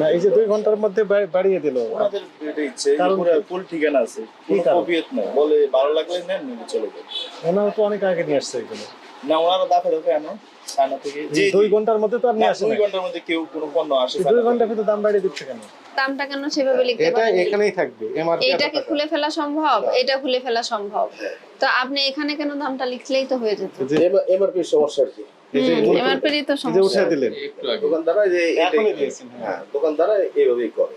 না এই যে দুই ঘণ্টার মধ্যে বাড়িয়ে দিল। ওনাদের এটা ইচ্ছে? ফুল ঠিকানা আছে কোনো কপিয়ত নাই। বলে ভালো লাগলে নেন চলে যাবে। ওনারা তো অনেক আগে নিয়ে আসছে এগুলো। না ওনারা দাফে দাফে আনো চায়না থেকে। দুই ঘণ্টার মধ্যে তো আর না, দুই ঘণ্টার মধ্যে কেউ কোনো পণ্য আসে দুই ঘণ্টার ভিতরে দাম বাড়িয়ে দিচ্ছে কেন? দামটা কেন সেভাবে লিখতে এটা এখানেই থাকবে এমআরপি এটা খুলে ফেলা সম্ভব? এটা খুলে ফেলা সম্ভব। তো আপনি এখানে কেন দামটা লিখলেই তো হয়ে যেত। এমআরপি সমস্যা আর কি। এই যে এমআরপি তো সমস্যা। উঠে দিলেন দোকানদাররা যে এখনই দিয়েছেন, হ্যাঁ। হ্যাঁ দোকানদাররা এইভাবেই করে।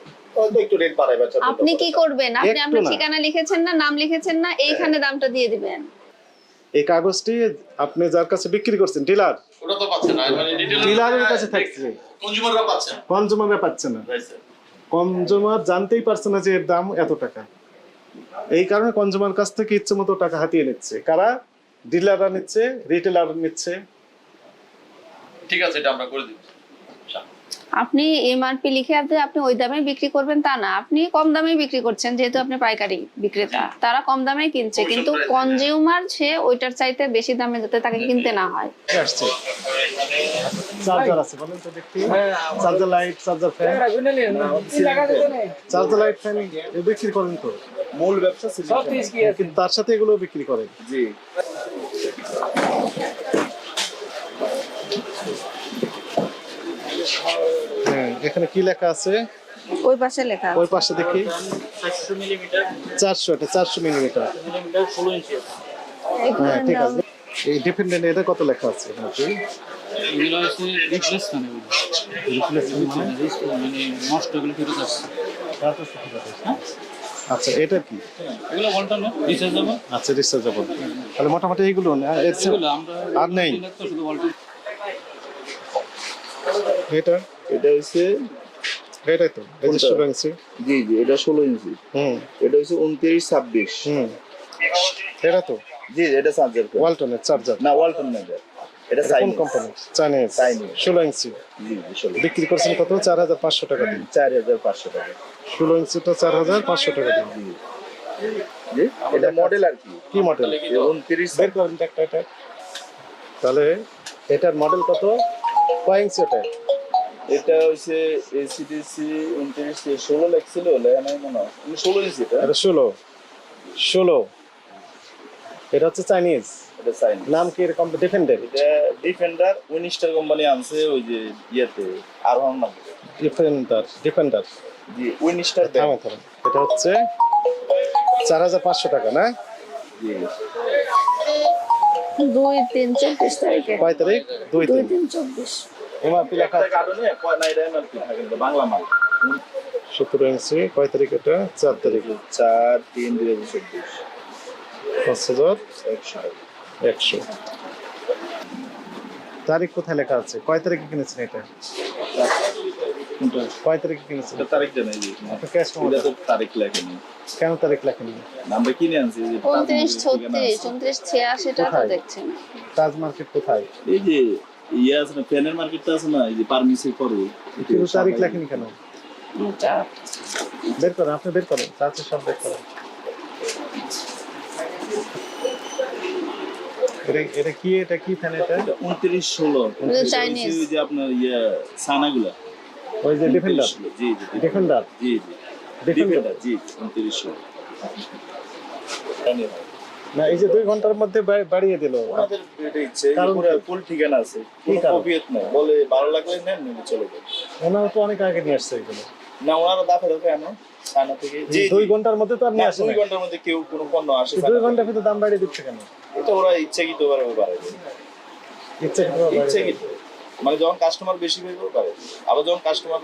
আপনি কি করবেন? আপনি আপনার ঠিকানা লিখেছেন না নাম লিখেছেন না এইখানে দামটা দিয়ে দিবেন। এই কাগজটি আপনি যার কাছে বিক্রি করছেন ডিলার? ওটা তো পাচ্ছে না মানে ডিলারের কাছে থাকছে। কনজিউমাররা পাচ্ছে না কনজুমাররা পাচ্ছে না। কনজুমার জানতেই পারছে না যে এর দাম এত টাকা। এই কারণে কনজুমার কাছ থেকে ইচ্ছে মতো টাকা হাতিয়ে নিচ্ছে। কারা? ডিলাররা নিচ্ছে রিটেলার নিচ্ছে। ঠিক আছে এটা আমরা করে দিব আপনি এমআরপি লিখে আপনি আপনি ওই দামে বিক্রি করবেন তা না। আপনি কম দামে বিক্রি করছেন যেহেতু আপনি পাইকারি বিক্রেতা। তারা কম দামে কিনছে কিন্তু কনজিউমার সে ওইটার চাইতে বেশি দামে যাতে তাকে কিনতে না হয়। আসছে। চার্জার আছে বলেন তো দেখি। Charger light charger fan. Charger light fan বিক্রি করেন তো? মূল ব্যবসা তার সাথে এগুলো বিক্রি করেন। জি। হ্যাঁ এখানে কি লেখা আছে? ওই পাশে লেখা ওই পাশে দেখি। চারশো এটা চারশো মিলিমিটার। হ্যাঁ ঠিক আছে। এই ডিপেন্ডেন্ট এটা কত লেখা আছে? এগুলো হচ্ছে রিপ্লেসমেন্ট মানে মানে নষ্ট এগুলো ফেরত আসছে আচ্ছা এটা কি? এগুলো বলতো না রিচার্জেবল আচ্ছা রিচার্জেবল তাহলে মোটামুটি এইগুলো না এগুলো আমরা আর নেই? শুধু এটা এটা হচ্ছে এটাই তো ষোলো ইঞ্চি জি জি এটা ষোলো ইঞ্চি। হুম। এটা হচ্ছে উনত্রিশ ছাব্বিশ। হুম। এটা তো? জি এটা চার্জার ওয়ালটনের চার্জার না ওয়ালটন না এটা। এটা কোন চাইনিজ কোম্পানি চাইনিজ Chinese। ষোলো ইঞ্চি। জি জি বিক্রি করছেন কত? চার হাজার পাঁচশো টাকা দিন চার হাজার পাঁচশো টাকা। ষোলো ইঞ্চিটা চার হাজার পাঁচশো টাকা দিন জি এটা মডেল আর কি। কি মডেল উনত্রিশ। বের করেন একটা এটা। তাহলে এটার মডেল কত? কয় ইঞ্চি ওটা এটা হচ্ছে এসিডিসি উনত্রিশ ষোলো লেখছিল লেখা নাই মনে হয়। ষোলো ইঞ্চি এটা? এটা ষোলো। ষোলো। এটা হচ্ছে চাইনিজ এটা চাইনিজ নাম কি এরকম? ডিফেন্ডের এটা ডিফেন্ডার উইনিস্টার কোম্পানি আনছে ওই যে ইয়েতে আরোহণ নাম। ডিফেন্ডার ডিফেন্ডার জি উইনিস্টার থামে থামে। এটা হচ্ছে চার হাজার পাঁচশো টাকা না? জি। দুই তিন চব্বিশ তারিখে। কয় তারিখ? দুই তিন চব্বিশ। এমআরপি লেখা আছে। কারণে কয় না এটা এমআরপি থাকে না, বাংলা মাল। সতেরো ইঞ্চি কয় তারিখ এটা? চার তারিখ। চার তিন দুই হাজার চব্বিশ। পাঁচ হাজার একশো। একশো। তারিখ কোথায় লেখা আছে? কয় তারিখে কিনেছেন এটা? কয় তারিখে কিনেছেন? তারিখ জানাই আপনি ক্যাশ তো তারিখ লেখেনি। কেন তারিখ লেখেননি আমরা কিনে আনছি? যে? দেখছেন। তাজ মার্কেট কোথায়? এই যে ইয়ে আছে না ফ্যানের মার্কেটটা আছে না এই যে পারমিসে করে কিন্তু তারিখ লেখেনি কেন? এটা বের করেন আপনি বের করেন তার সব বের করেন। এটা এটা কি এটা কি ফ্যান এটা? উনত্রিশ ষোলো। Chinese। যে আপনার ইয়ে সানাগুলা। ওই যে ডিফেন্ডার জি জি ডিফেন্ডার জি জি। ডিফেন্ডার জি উনত্রিশ ষোলো। না এই যে দুই ঘণ্টার মধ্যে বাড়িয়ে দিল। ওনাদের এটা ইচ্ছে পুরো ফুল ঠিকানা আছে। কোনো? কপিয়ত নাই। বলে ভালো লাগলে নেন নিলে চলে যাবে ওনারা তো অনেক আগে নিয়ে আসছে এগুলো। না ওনারা দাফে দাফে আনো চায়না থেকে। দুই ঘণ্টার মধ্যে তো আর না, নিয়ে আসে দুই ঘণ্টার মধ্যে কেউ কোনো পণ্য আসে দুই ঘণ্টার ভিতরে দাম বাড়িয়ে দিচ্ছে কেন? এটা ওরা ইচ্ছাকৃত ভাবে বাড়ায় দেয়। ইচ্ছে করে বাড়িয়ে। ইচ্ছাকৃত। মানে যখন কাস্টমার বেশি হয়ে গেল বাড়ায় আবার যখন কাস্টমার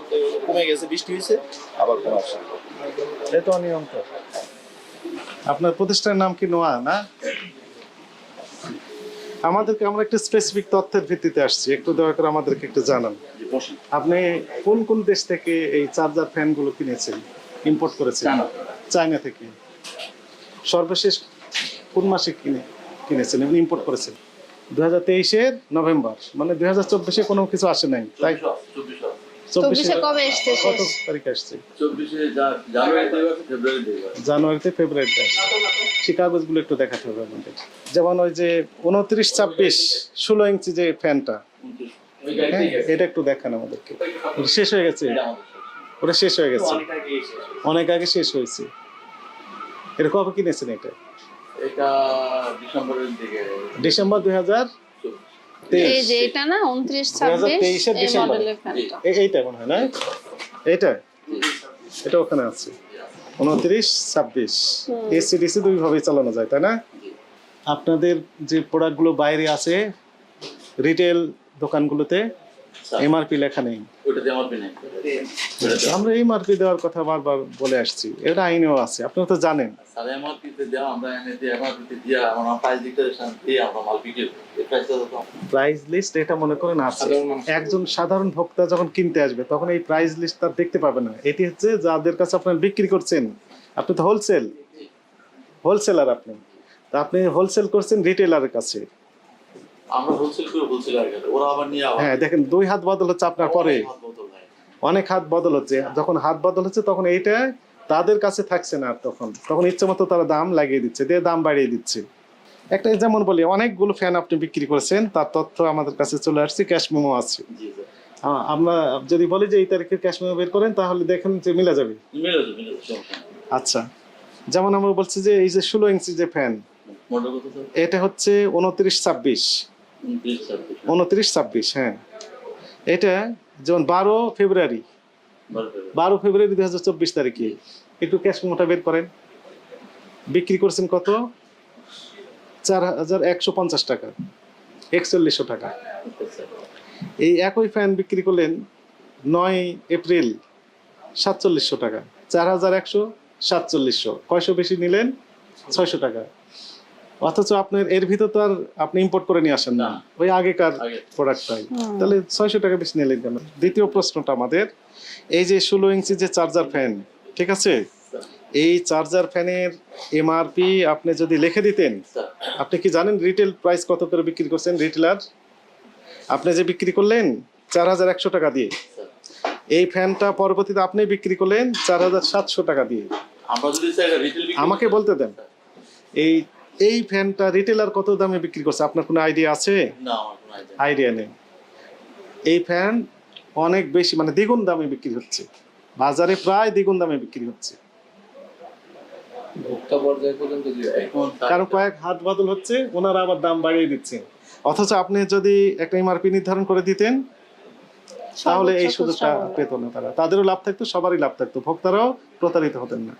কমে গেছে বৃষ্টি হয়েছে আবার কমে আসছে এ তো অনিয়ম তো। আপনার প্রতিষ্ঠানের নাম কি নোয়া না? আমাদেরকে আমরা একটু স্পেসিফিক তথ্যের ভিত্তিতে আসছি। একটু দয়া করে আমাদেরকে একটু জানান। আপনি কোন কোন দেশ থেকে এই চার্জার ফ্যানগুলো কিনেছেন ইম্পোর্ট করেছেন? চায়না। থেকে। সর্বশেষ কোন মাসে কিনে কিনেছেন এবং ইম্পোর্ট করেছেন? দু হাজার তেইশের নভেম্বর মানে দুই হাজার চব্বিশে কোনো কিছু আসে নাই তাই? চব্বিশে কবে এসছে কত শেষ? আসছে জানুয়ারিতে ফেব্রুয়ারিতে আসছে। সেই কাগজগুলো একটু দেখাতে হবে আমাদের। যেমন ওই যে উনত্রিশ ছাব্বিশ ষোলো ইঞ্চি যে ফ্যানটা হ্যাঁ, এটা একটু দেখান আমাদেরকে। শেষ হয়ে গেছে? এটা আমাদের শেষ। ওটা শেষ হয়ে গেছে? অনেক আগে শেষ হয়েছে। অনেক আগে শেষ হয়েছে। এটা কবে কিনেছেন এটা? এটা ডিসেম্বরের দিকে। ডিসেম্বর দুই হাজার এই যে এটা না উনত্রিশ 2023 এর ডিসেম্বর। এইটা মনে হয় না? এটা এটা ওখানে আছে। এসিডিসি দুই ভাবে চালানো যায় তাই না? আপনাদের যে প্রোডাক্টগুলো বাইরে আছে রিটেল দোকানগুলোতে এমআরপি লেখা নেই। ওইটাতে আমার এমআরপি দেওয়ার কথা বারবার বলে আসছি। এটা আইনেও আছে আপনারা তো জানেন। প্রাইস লিস্ট এটা মনে করেন আছে। একজন সাধারণ ভোক্তা যখন কিনতে আসবে তখন এই প্রাইস লিস্ট তার দেখতে পাবে না। এটি হচ্ছে যাদের কাছে আপনার বিক্রি করছেন। আপনি তো হোলসেল হোলসেলার আপনি। তা আপনি হোলসেল করছেন রিটেলারের কাছে। আমরা হোলসেল করে হোলসেল ওরা আবার নিয়ে হ্যাঁ দেখেন দুই হাত বদল হচ্ছে আপনার পরে। অনেক হাত বদল হচ্ছে। যখন হাত বদল হচ্ছে তখন এইটা তাদের কাছে থাকছে না আর তখন। তখন ইচ্ছে মতো তারা দাম লাগিয়ে দিচ্ছে দিয়ে দাম বাড়িয়ে দিচ্ছে। একটা যেমন বলি অনেকগুলো ফ্যান আপনি বিক্রি করেছেন তার তথ্য আমাদের কাছে চলে আসছে ক্যাশ মেমো আছে। আমরা যদি বলি যে এই তারিখে ক্যাশ মেমো বের করেন তাহলে দেখেন যে মিলা যাবে। আচ্ছা। যেমন আমরা বলছি যে এই যে ষোলো ইঞ্চি যে ফ্যান এটা হচ্ছে উনত্রিশ ছাব্বিশ। উনত্রিশ ছাব্বিশ। হ্যাঁ। এটা যেমন বারো ফেব্রুয়ারি বারো ফেব্রুয়ারি। দুই হাজার চব্বিশ তারিখে। একটু ক্যাশ মোটা বের করেন। বিক্রি করছেন কত? চার হাজার একশো পঞ্চাশ টাকা। একচল্লিশশো টাকা। এই একই ফ্যান বিক্রি করলেন নয় এপ্রিল সাতচল্লিশশো টাকা। চার হাজার একশো সাতচল্লিশশো। কয়শো বেশি নিলেন? ছয়শো টাকা। অথচ আপনার এর ভিতর তো আর আপনি ইম্পোর্ট করে নিয়ে আসেন না। ওই আগেকার প্রোডাক্টটাই তাহলে ছয়শো টাকা বেশি নিলেন কেন? দ্বিতীয় প্রশ্নটা আমাদের এই যে ষোলো ইঞ্চি যে চার্জার ফ্যান ঠিক আছে? এই চার্জার ফ্যানের এমআরপি আপনি যদি লিখে দিতেন আপনি কি জানেন রিটেল প্রাইস কত করে বিক্রি করছেন রিটেলার আপনি যে বিক্রি করলেন চার হাজার একশো টাকা দিয়ে। এই ফ্যানটা পরবর্তীতে আপনি বিক্রি করলেন চার হাজার সাতশো টাকা দিয়ে। আমাকে বলতে দেন। এই এই ফ্যানটা রিটেলার কত দামে বিক্রি করছে? আপনার কোনো আইডিয়া আছে? না আমার কোনো idea নেই। আইডিয়া নেই। এই ফ্যান অনেক বেশি মানে দ্বিগুণ দামে বিক্রি হচ্ছে। বাজারে প্রায় দ্বিগুণ দামে বিক্রি হচ্ছে। কারণ কয়েক হাত বদল হচ্ছে ওনারা আবার দাম বাড়িয়ে দিচ্ছে। অথচ আপনি যদি একটা এমআরপি নির্ধারণ করে দিতেন তাহলে এই সুযোগটা পেত না তারা। তাদেরও লাভ থাকতো সবারই লাভ থাকতো। ভোক্তারাও প্রতারিত হতেন না।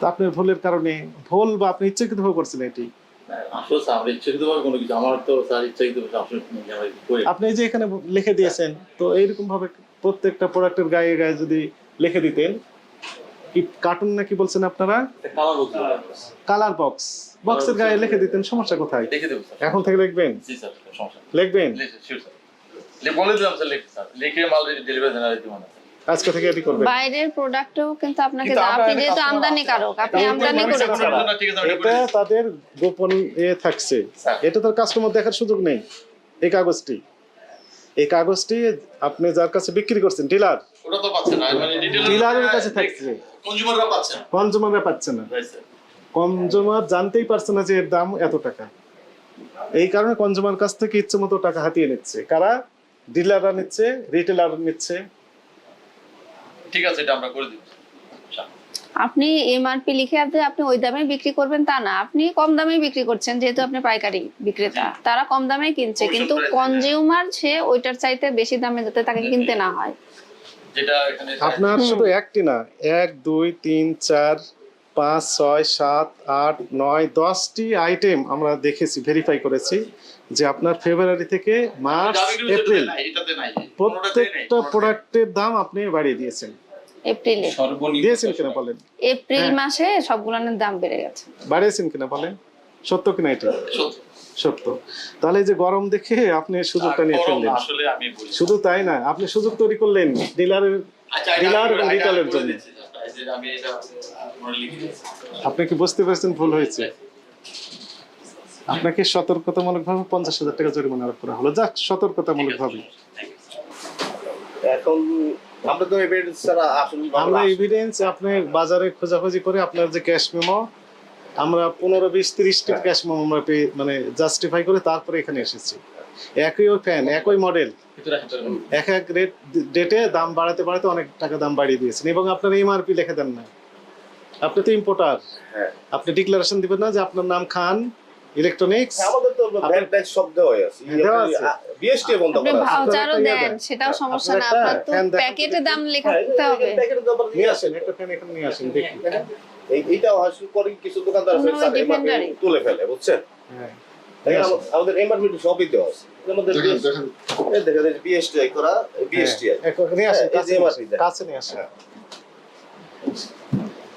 তা আপনার ভুলের কারণে ভুল বা আপনি ইচ্ছাকৃতভাবে করছেন এটি। আপনি যে এখানে লিখে দিয়েছেন তো এইরকম ভাবে প্রত্যেকটা প্রোডাক্টের গায়ে গায়ে যদি লিখে দিতেন কি কার্টুন নাকি বলছেন আপনারা? কালার বক্স বক্সের গায়ে লিখে দিতেন সমস্যা কোথায়? এখন থেকে লিখবেন? সমস্যা লিখবেন? লিখে শিওর স্যার লে- বলে দিলাম স্যার লিখে মাল ডেলিভারি আজকে থেকে এটি করবেন। বাইরের প্রোডাক্টও কিন্তু আপনাকে আপনি যেহেতু আমদানি কারক আপনি আমদানি করেছেন। এটা তাদের গোপন এ থাকছে। এটা তো কাস্টমার দেখার সুযোগ নেই। এই কাগজটি। এই কাগজটি আপনি যার কাছে বিক্রি করছেন ডিলার। ওটা তো পাচ্ছে না মানে ডিলারের কাছে থাকছে। কনজিউমাররা পাচ্ছে না। কনজুমাররা পাচ্ছে না। কনজুমার জানতেই পারছে না যে এর দাম এত টাকা। এই কারণে কনজুমার কাছ থেকে ইচ্ছে মতো টাকা হাতিয়ে নিচ্ছে। কারা? ডিলাররা নিচ্ছে রিটেলার নিচ্ছে। ঠিক আছে এটা আমরা করে দিব। আপনি এমআরপি লিখে আপনি আপনি ওই দামে বিক্রি করবেন তা না। আপনি কম দামে বিক্রি করছেন যেহেতু আপনি পাইকারি বিক্রেতা। তারা কম দামে কিনছে কিন্তু কনজিউমার সে ওইটার চাইতে বেশি দামে যাতে তাকে কিনতে না হয়। যেটা এখানে আপনার শুধু একটি না এক দুই তিন চার পাঁচ ছয় সাত আট নয় দশটি আইটেম আমরা দেখেছি ভেরিফাই করেছি যে আপনার ফেব্রুয়ারি থেকে মার্চ এপ্রিল নাই, এটাতে নাই। প্রত্যেকটা প্রোডাক্টের দাম আপনি বাড়িয়ে দিয়েছেন। এপ্রিলে। দিয়েছেন কিনা বলেন? এপ্রিল হ্যাঁ। মাসে সবগুলোর দাম বেড়ে গেছে। বাড়িয়েছেন কিনা বলেন? সত্য কিনা এটা? সত্য। তাহলে যে গরম দেখে আপনি সুযোগটা নিয়ে ফেললেন। আসলে আমি বলি শুধু তাই না আপনি সুযোগ তৈরি করলেন ডিলারের ডিলার এবং রিটেলের জন্য। আপনি কি বুঝতে পেরেছেন ভুল হয়েছে? আপনাকে সতর্কতামূলক ভাবে পঞ্চাশ হাজার টাকা জরিমানা আরোপ করা হলো। যাক সতর্কতামূলক ভাবে এখন আমরা তো এভিডেন্স ছাড়া আসলে আমরা এভিডেন্স আপনি বাজারে খোঁজাখুঁজি করে আপনার যে ক্যাশ মেমো আমরা পনেরো বিশ তিরিশটি ক্যাশ মেমো আমরা পেয়ে মানে জাস্টিফাই করে তারপরে এখানে এসেছি। একই ওই ফ্যান একই মডেল এক এক রেট ডেটে দাম বাড়াতে বাড়াতে অনেক টাকা দাম বাড়িয়ে দিয়েছেন। এবং আপনার এমআরপি লিখে দেন না। আপনি তো ইম্পোর্টার হ্যাঁ। আপনি ডিক্লারেশন দিবেন না যে আপনার নাম খান ইলেকট্রনিক্স হ্যাঁ, আমাদের তো আছে। হ্যাঁ, দেওয়া আছে। বিএসটি বন্ধ করা আছে। ভাউচারও দেন ইয়ে সেটাও সমস্যা না। আপনার তো প্যাকেটে দাম হ্যাঁ, লেখাতে হবে। প্যাকেটের দাম নিয়ে আসেন। একটা ফ্যান এখানে নিয়ে আসেন দেখি। এই এইটাও হাসি করে কিছু দোকানদার। তুলে ফেলে বুঝছেন? হ্যাঁ। দেখেন, আমাদের এমআরপি সবই দেওয়া আছে। আমাদের এই দেখেন বিএসটি করা বিএসটি হ্যাঁ, নিয়ে আসেন হ্যাঁ, কাছে নিয়ে আসেন, দেন। কাছে নিয়ে আসেন।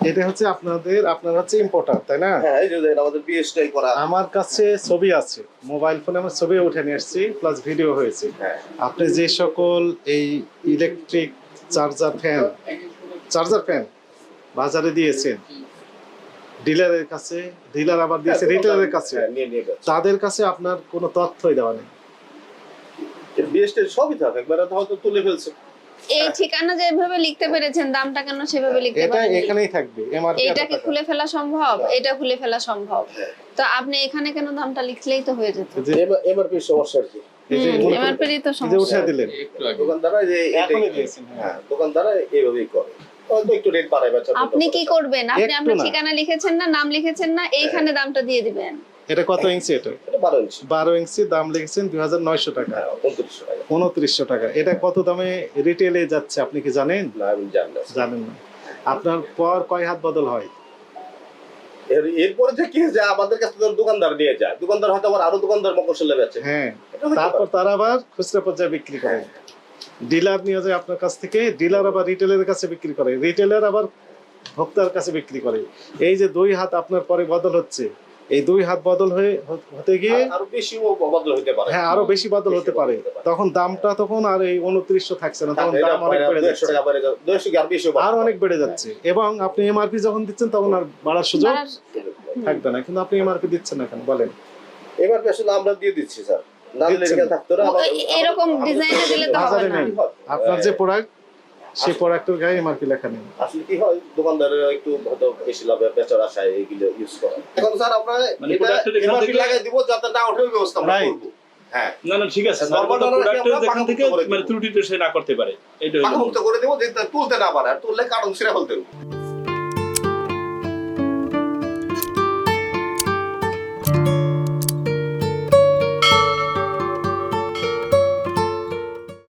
এটা হচ্ছে আপনাদের আপনার হচ্ছে ইম্পোর্টার তাই না? হ্যাঁ এই যে আমাদের বিএসটি করা। আমার কাছে ছবি আছে মোবাইল ফোনে আমার ছবি উঠে নিয়ে এসেছি প্লাস ভিডিও হয়েছে। হ্যাঁ। আপনি যে সকল এই electric charger fan charger fan বাজারে দিয়েছেন ডিলারের কাছে ডিলার আবার দিয়েছে রিটেলারের কাছে। হ্যাঁ, নিয়ে নিয়ে গেছে তাদের কাছে আপনার কোনো তথ্যই দেওয়া নেই। বিএসটি সবই থাকে একবার হয়তো তুলে ফেলছে। এই ঠিকানা যেভাবে লিখতে পেরেছেন দামটা কেন সেভাবে লিখতে এটা এখানেই থাকবে এমআরপি এটা কি খুলে ফেলা সম্ভব? এটা খুলে ফেলা সম্ভব? তো আপনি এখানে কেন দামটা লিখলেই তো হয়ে যেত? এমআরপি সমস্যা আর কি। এমআরপি তো সমস্যা। দিলেন। একটু দোকানদাররা যে এখনই দিয়েছেন, হ্যাঁ। হ্যাঁ দোকানদাররা এইভাবেই করে। একটু রেট বাচ্চা আপনি কি করবেন? আপনি আপনার ঠিকানা লিখেছেন না নাম লিখেছেন না এইখানে দামটা দিয়ে দিবেন। এটা কত ইঞ্চি এটা? বারো ইঞ্চি। বারো ইঞ্চি দাম লিখেছেন দুই হাজার নয়শো টাকা। হ্যাঁ উনত্রিশশো টাকা। এটা কত দামে রিটেলে যাচ্ছে আপনি কি জানেন? জানেন না। আপনার পর কয় হাত বদল হয়? এর এরপরে যে কি যে আমাদের কাছে দোকানদার নিয়ে যায়। দোকানদার হয়তো আবার আরও দোকানদার মকসলে বেচে। হ্যাঁ। তারপর তারা আবার খুচরা পর্যায়ে বিক্রি করে। ডিলার নিয়ে যায় আপনার কাছ থেকে ডিলার আবার রিটেলের কাছে বিক্রি করে রিটেলার আবার ভোক্তার কাছে বিক্রি করে। এই যে দুই হাত আপনার পরে বদল হচ্ছে এই দুই হাত বদল হয়ে হতে গিয়ে আর- বেশিও বদল হতে পারে। হ্যাঁ আরও বেশি বদল হতে পারে। তখন দামটা তখন আর এই উনত্রিশশো থাকছে না তখন দাম অনেক বেড়ে যাচ্ছে। আর। অনেক বেড়ে যাচ্ছে। এবং আপনি এমআরপি যখন দিচ্ছেন তখন আর বাড়ার সুযোগ থাকবে না। কিন্তু আপনি এমআরপি দিচ্ছেন না কেন? বলেন। এবার আসলে আমরা দিয়ে দিচ্ছি স্যার। এরকম ডিজাইনে দিলে তো হবে না। আপনার যে প্রোডাক্ট সেই প্রোডাক্টের গায়ে এমআরপি লেখা নেই। আসলে কি হয় দোকানদারেরা একটু হয়তো বেশি লাভে বেচার আশায় এইগুলো ইউজ করে। এখন স্যার আমরা মানে এটা এমআরপি লাগাই দিব যাতে না ওঠে ব্যবস্থা আমরা. করব। হ্যাঁ। না না ঠিক আছে Normal নরমাল normal প্রোডাক্টের যেখান থেকে মানে ত্রুটিটা সে না করতে পারে। এটা হলো পাকামুক্ত করে দেবো যে তুলতে না পারে। আর তুললে কারণ ছিঁড়ে ফেলতে হবে।